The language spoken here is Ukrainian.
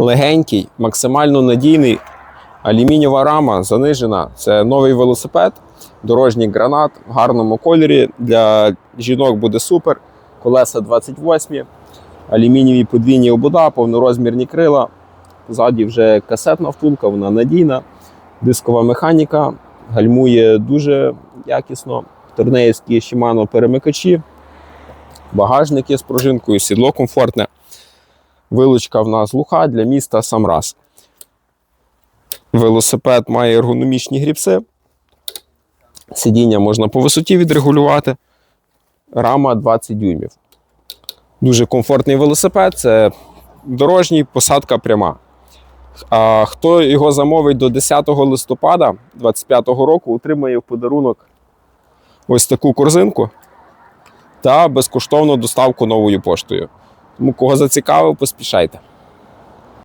легенький, максимально надійний. Алюмінієва рама занижена. Це новий велосипед, дорожній гранат в гарному кольорі. Для жінок буде супер. Колеса 28, алюмінієві подвійні обода, повнорозмірні крила. Ззаді вже касетна втулка, вона надійна, дискова механіка, гальмує дуже якісно. Торнеївські Shimano перемикачі, багажники з пружинкою, сідло комфортне. Вилучка в нас глуха для міста сам раз. Велосипед має ергономічні гріпси. Сидіння можна по висоті відрегулювати. Рама 20 дюймів. Дуже комфортний велосипед. Це дорожній, посадка пряма. А хто його замовить до 10 листопада 2025 року, отримає в подарунок ось таку корзинку та безкоштовну доставку новою поштою. Тому кого зацікавив, поспішайте.